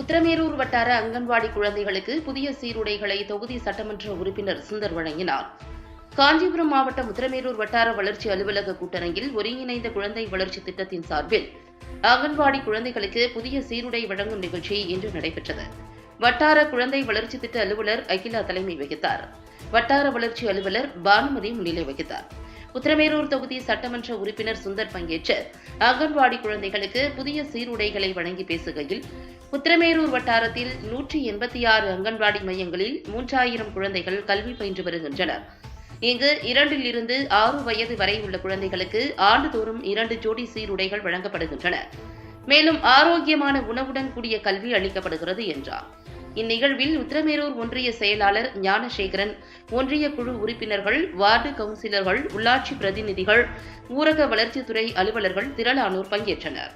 உத்திரமேரூர் வட்டார அங்கன்வாடி குழந்தைகளுக்கு புதிய சீருடைகளை தொகுதி சட்டமன்ற உறுப்பினர் சுந்தர் வழங்கினார். காஞ்சிபுரம் மாவட்டம் உத்தரமேரூர் வட்டார வளர்ச்சி அலுவலக கூட்டரங்கில் ஒருங்கிணைந்த குழந்தை வளர்ச்சி திட்டத்தின் சார்பில் அங்கன்வாடி குழந்தைகளுக்கு புதிய சீருடை வழங்கும் நிகழ்ச்சி இன்று நடைபெற்றது. வட்டார குழந்தை வளர்ச்சி திட்ட அலுவலர் அகிலா தலைமை வகித்தார். வட்டார வளர்ச்சி அலுவலர் பானுமதி முன்னிலை வகித்தார். உத்தரமேரூர் தொகுதி சட்டமன்ற உறுப்பினர் சுந்தர் பங்கேற்று அங்கன்வாடி குழந்தைகளுக்கு புதிய சீருடைகளை வழங்கி பேசுகையில் உத்தரமேரூர் வட்டாரத்தில் நூற்றி எண்பத்தி ஆறு அங்கன்வாடி மையங்களில் மூன்றாயிரம் குழந்தைகள் கல்வி பயின்று வருகின்றனர். இங்கு இரண்டில் இருந்து ஆறு வயது வரை உள்ள குழந்தைகளுக்கு ஆண்டுதோறும் இரண்டு ஜோடி சீருடைகள் வழங்கப்படுகின்றன. மேலும் ஆரோக்கியமான உணவுடன் கூடிய கல்வி அளிக்கப்படுகிறது என்றார். இந்நிகழ்வில் உத்திரமேரூர் ஒன்றிய செயலாளர் ஞானசேகரன் ஒன்றிய குழு உறுப்பினர்கள் வார்டு கவுன்சிலர்கள் உள்ளாட்சி பிரதிநிதிகள் ஊரக வளர்ச்சித்துறை அலுவலர்கள் திரளானோர் பங்கேற்றனர்.